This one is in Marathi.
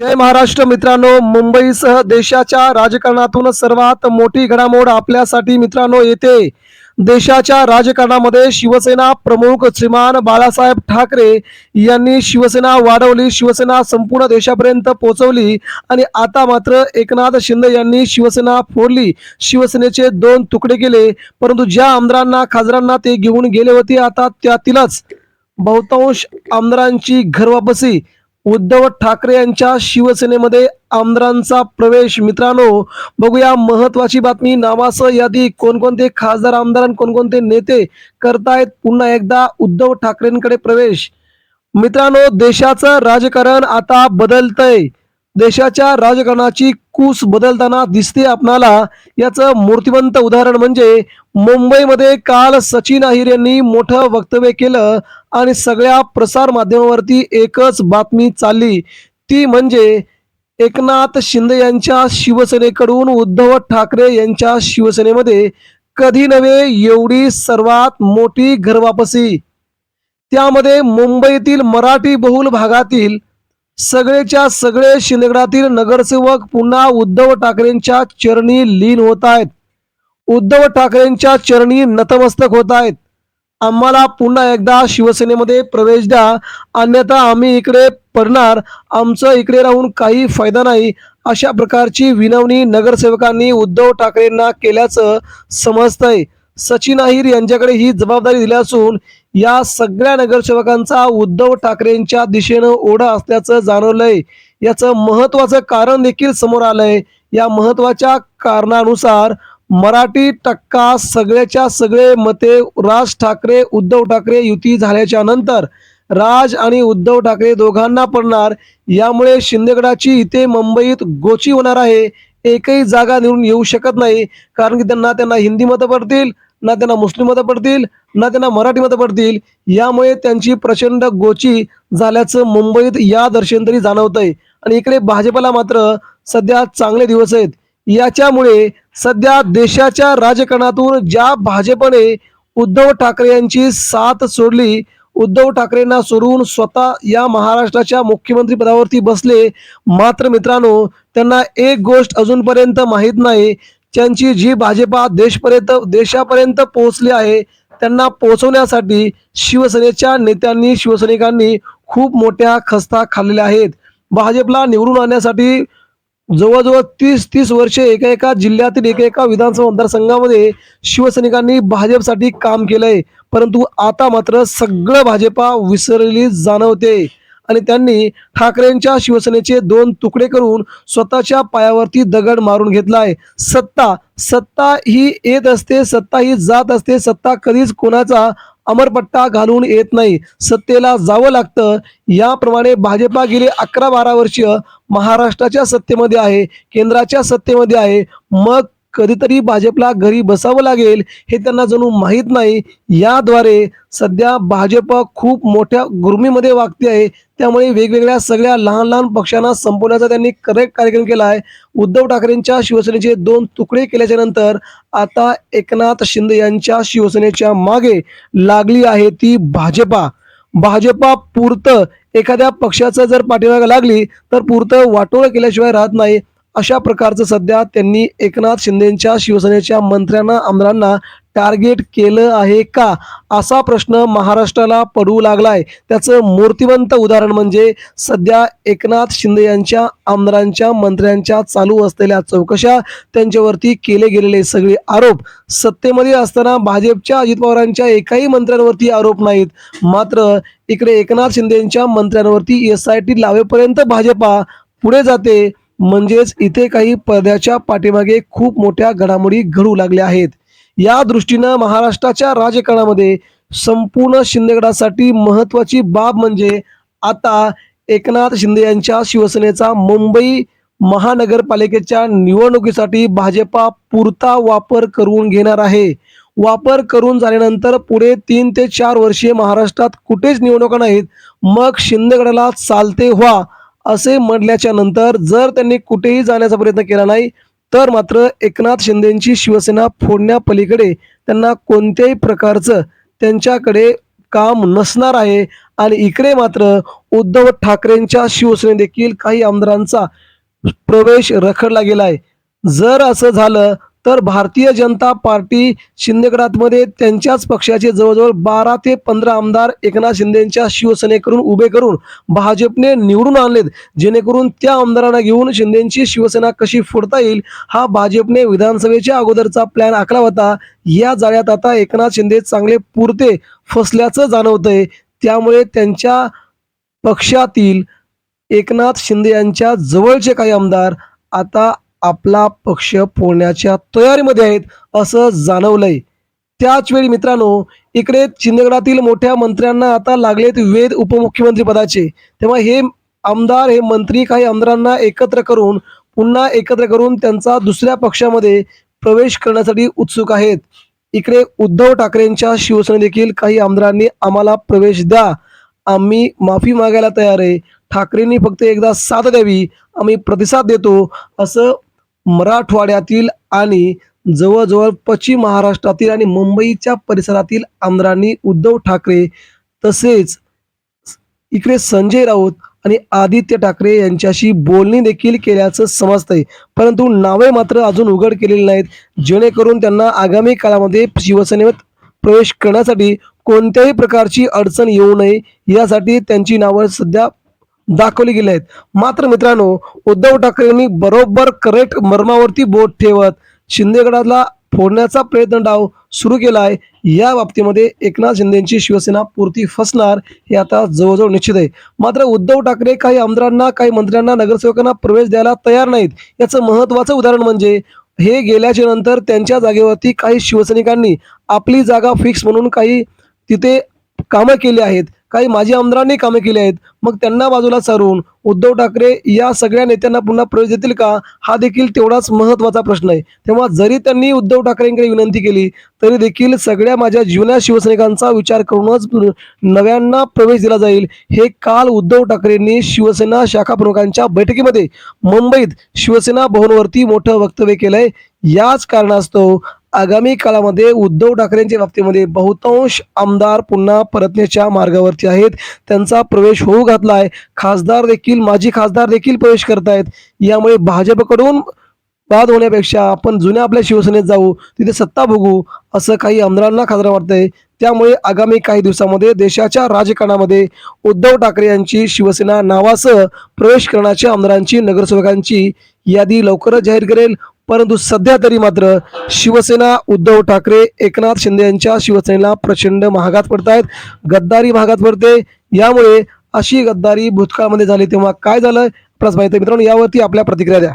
जय महाराष्ट्र मित्रांनो मुंबईसह देशाच्या राजकारणातून सर्वात मोठी घडामोड आपल्यासाठी मित्रांनो येते. देशाच्या राजकारणामध्ये शिवसेना प्रमुख श्रीमान बाळासाहेब ठाकरे यांनी शिवसेना वाढवली शिवसेना संपूर्ण देशापर्यंत पोहोचवली आणि आता मात्र एकनाथ शिंदे यांनी शिवसेना फोडली. शिवसेनेचे दोन तुकडे केले परंतु ज्या आमदारांना खासदारांना ते घेऊन गेले होते आता त्यातीलच. बहुतांश आमदारांची घरवापसी उद्धव ठाकरे यांच्या शिवसेनेमध्ये आमदारांचा प्रवेश. मित्रांनो बघूया महत्वाची बातमी. नावासह यादी कोणकोणते खासदार आमदार आणि कोणकोणते नेते करतायत? पुन्हा एकदा उद्धव ठाकरेंकडे प्रवेश. मित्रांनो देशाचं राजकारण आता बदलतंय. देशाच्या राजकारणाची कूस बदलताना दिसते आपणाला. याचं मूर्तिवंत उदाहरण म्हणजे मुंबईमध्ये काल सचिन अहिर यांनी मोठं वक्तव्य केलं आणि सगळ्या प्रसार माध्यमावरती एकच बातमी चालली. ती म्हणजे एकनाथ शिंदे यांच्या शिवसेनेकडून उद्धव ठाकरे यांच्या शिवसेनेमध्ये कधी नव्हे एवढी सर्वात मोठी घरवापसी. त्यामध्ये मुंबईतील मराठी बहुल भागातील सगळेच्या सगळे शिलेगडातील नगरसेवक पुन्हा उद्धव ठाकरेंच्या चरणी लीन होत आहेत. उद्धव ठाकरेंच्या चरणी नतमस्तक होत आहेत. आम्हाला पुन्हा एकदा शिवसेनेमध्ये प्रवेश द्या. अन्यथा आम्ही इकडे पडणार. आमचं इकडे राहून काही फायदा नाही. अशा प्रकारची विनवणी नगरसेवकांनी उद्धव ठाकरेंना केल्याचं समजतंय. सचिन अहिर यांच्याकडे ही जबाबदारी दिली असून या सगळ्या नगरसेवकांचा उद्धव ठाकरेंच्या दिशेनं ओढा असल्याचं जाणवलंय. याचं महत्वाचं कारण देखील समोर आलंय. या महत्त्वाच्या कारणानुसार मराठी टक्का सगळ्याच्या सगळे मते राज ठाकरे उद्धव ठाकरे युती झाल्याच्यानंतर राज आणि उद्धव ठाकरे दोघांना पडणार. यामुळे शिंदेगडाची इथे मुंबईत गोची होणार आहे. एकही जागा निवडून येऊ शकत नाही. कारण की त्यांना त्यांना हिंदी मतं पडतील ना त्यांना मुस्लिम मतं पडतील ना त्यांना मराठी मतं पडतील. यामुळे त्यांची प्रचंड गोची झाल्याचं मुंबईत या दर्शनतरी आहे आणि इकडे भाजपला मात्र सध्या चांगले दिवस आहेत. याच्यामुळे सध्या देशाच्या राजकारणातून ज्या भाजपने उद्धव ठाकरे यांची साथ सोडली उद्धव ठाकरेंना सोडून स्वतः या महाराष्ट्राच्या मुख्यमंत्री पदावरती बसले. मात्र मित्रांनो त्यांना एक गोष्ट अजूनपर्यंत माहीत नाही. त्यांची जी भाजपा देशपर्यंत देशापर्यंत पोहोचली आहे त्यांना पोहोचवण्यासाठी शिवसेनेच्या नेत्यांनी शिवसैनिकांनी खूप मोठ्या खस्ता खाल्लेल्या आहेत. भाजपला निवडून आणण्यासाठी जवळजवळ तीस तीस वर्षे एका एका जिल्ह्यातील एका एका विधानसभा मतदारसंघामध्ये शिवसैनिकांनी भाजपसाठी काम केलंय. परंतु आता मात्र सगळं भाजपा विसरलेली जाणवते. आणि त्यांनी ठाकरेंच्या शिवसेनेचे दोन तुकडे करून स्वतःच्या पायावरती दगड मारून घेतलाय. सत्ता सत्ता ही येत असते सत्ता ही जात असते सत्ता कधीच कोणाचा अमरपट्टा घालून येत नाही. सत्तेला जावं लागतं. याप्रमाणे भाजपा गेली अकरा बारा वर्ष महाराष्ट्राच्या सत्तेमध्ये आहे केंद्राच्या सत्तेमध्ये आहे. मग कधीतरी भाजपला घरी बसावं लागेल हे त्यांना जणू माहीत नाही. याद्वारे सध्या भाजप खूप मोठ्या गुर्मीमध्ये वागते आहे. त्यामुळे वेगवेगळ्या सगळ्या लहान लहान पक्षांना संपवण्याचा त्यांनी करेक्ट कार्यक्रम केला आहे. उद्धव ठाकरेंच्या शिवसेनेचे दोन तुकडे केल्याच्यानंतर आता एकनाथ शिंदे यांच्या शिवसेनेच्या मागे लागली आहे ती भाजपा. भाजपा पुरतं एखाद्या पक्षाचं जर पाठीमागं लागली तर पुरतं वाटोळं केल्याशिवाय राहत नाही. अशा प्रकारचं सध्या त्यांनी एकनाथ शिंदेच्या शिवसेनेच्या मंत्र्यांना आमदारांना टार्गेट केलं आहे का? असा प्रश्न महाराष्ट्राला पडू लागलाय. त्याचं मूर्तिवंत उदाहरण म्हणजे सध्या एकनाथ शिंदे यांच्या आमदारांच्या मंत्र्यांच्या चालू असलेल्या चौकशा त्यांच्यावरती केले गेलेले सगळे आरोप. सत्तेमध्ये असताना भाजपच्या अजित पवारांच्या एकाही मंत्र्यांवरती आरोप नाहीत. मात्र इकडे एकनाथ शिंदेच्या मंत्र्यांवरती एस आय टी लावेपर्यंत भाजपा पुढे जाते. म्हणजेच इथे काही पडद्याच्या पाठीमागे खूप मोठ्या घडामोडी घडू लागल्या आहेत. या दृष्टीनं महाराष्ट्राच्या राजकारणामध्ये संपूर्ण शिंदेगडासाठी महत्वाची बाब म्हणजे आता एकनाथ शिंदे यांच्या शिवसेनेचा मुंबई महानगरपालिकेच्या निवडणुकीसाठी भाजपा पुरता वापर करून घेणार आहे. वापर करून झाल्यानंतर पुढे तीन ते चार वर्षे महाराष्ट्रात कुठेच निवडणुका नाहीत. मग शिंदेगडाला चालते व्हा. असे म्हटल्याच्या नंतर जर त्यांनी कुठेही जाण्याचा प्रयत्न केला नाही तर मात्र एकनाथ शिंदेची शिवसेना फोडण्यापलीकडे त्यांना कोणत्याही प्रकारचं त्यांच्याकडे काम नसणार आहे. आणि इकडे मात्र उद्धव ठाकरेंच्या शिवसेने देखील काही आमदारांचा प्रवेश रखडला गेलाय. जर असं झालं तर भारतीय जनता पार्टी शिंदेगडातमध्ये त्यांच्याच पक्षाचे जवळजवळ बारा ते पंधरा आमदार एकनाथ शिंदेच्या शिवसेनेकडून उभे करून भाजपने निवडून आणलेत. जेणेकरून त्या आमदारांना घेऊन शिंदेची शिवसेना कशी फोडता येईल हा भाजपने विधानसभेच्या अगोदरचा प्लॅन आखला होता. या जाळ्यात आता एकनाथ शिंदे चांगले पुरते फसल्याचं जाणवतंय. त्यामुळे त्यांच्या पक्षातील एकनाथ शिंदे यांच्या जवळचे काही आमदार आता आपला पक्ष फोडण्याच्या तयारीमध्ये आहेत असं जाणवलंय. त्याचवेळी मित्रांनो इकडे शिंदेगडातील मोठ्या मंत्र्यांना आता लागलेत वेद उपमुख्यमंत्री पदाचे. तेव्हा हे आमदार हे मंत्री काही आमदारांना एकत्र करून पुन्हा एकत्र करून त्यांचा दुसऱ्या पक्षामध्ये प्रवेश करण्यासाठी उत्सुक आहेत. इकडे उद्धव ठाकरेंच्या शिवसेने देखील काही आमदारांनी आम्हाला प्रवेश द्या. आम्ही माफी मागायला तयार आहे. ठाकरेंनी फक्त एकदा साथ द्यावी. आम्ही प्रतिसाद देतो असं मराठवाड्यातील आणि जवळजवळ पश्चिम महाराष्ट्रातील आणि मुंबईच्या परिसरातील आमदारांनी उद्धव ठाकरे तसेच इकडे संजय राऊत आणि आदित्य ठाकरे यांच्याशी बोलणी देखील केल्याचं समजतंय. परंतु नावे मात्र अजून उघड केलेली नाहीत. जेणेकरून त्यांना आगामी काळामध्ये शिवसेनेत प्रवेश करण्यासाठी कोणत्याही प्रकारची अडचण येऊ नये. यासाठी त्यांची नावं सध्या दाखवले गेले आहेत. मात्र मित्रांनो उद्धव ठाकरेंनी बरोबर करेक्ट मर्मावरती बोट ठेवत शिंदेगडाला फोडण्याचा प्रयत्न डाव सुरू केला आहे. या बाबतीमध्ये एकनाथ शिंदेची शिवसेना पूर्ती फसणार हे आता जवळजवळ निश्चित आहे. मात्र उद्धव ठाकरे काही आमदारांना काही मंत्र्यांना नगरसेवकांना प्रवेश द्यायला तयार नाहीत. याचं महत्वाचं उदाहरण म्हणजे हे गेल्याच्यानंतर त्यांच्या जागेवरती काही शिवसैनिकांनी आपली जागा फिक्स म्हणून काही तिथे कामं केली आहेत. काही माजी आमदारांनी कामे केली आहेत. मग त्यांना बाजूला सारून उद्धव ठाकरे या सगळ्या नेत्यांना पुन्हा प्रवेश देतील का? हा देखील तेवढाच महत्त्वाचा प्रश्न आहे. तेव्हा जरी त्यांनी उद्धव ठाकरेंकडे विनंती केली तरी देखील सगळ्या माझ्या जुन्या शिवसैनिकांचा विचार करूनच नव्यांना प्रवेश दिला जाईल हे काल उद्धव ठाकरेंनी शिवसेना शाखा प्रमुखांच्या बैठकीमध्ये मुंबईत शिवसेना भवनवरती मोठं वक्तव्य केलंय. याच कारणास्तव आगामी काळामध्ये उद्धव ठाकरेंच्या बाबतीमध्ये बहुतांश आमदार पुन्हा परतण्याच्या मार्गावरती आहेत. त्यांचा प्रवेश होऊ घातला आहे खासदार देखील माजी खासदार देखील प्रवेश करतायत. यामुळे भाजपकडून बाद होण्यापेक्षा आपण जुन्या आपल्या शिवसेनेत जाऊ तिथे सत्ता भोगू असं काही आमदारांना खासदार वाटतंय. त्यामुळे आगामी काही दिवसामध्ये देशाच्या राजकारणामध्ये उद्धव ठाकरे यांची शिवसेना नावासह प्रवेश करण्याच्या आमदारांची नगरसेवकांची यादी लवकरच जाहीर करेल. परंतु सध्या तरी मात्र शिवसेना उद्धव ठाकरे एकनाथ शिंदे यांच्या शिवसेनेला प्रचंड महागात पडतायत. गद्दारी महागात पडते. यामुळे अशी गद्दारी भूतकाळामध्ये झाली तेव्हा काय झालं? आपल्याच माहिती आहे. मित्रांनो यावरती आपल्या प्रतिक्रिया द्या.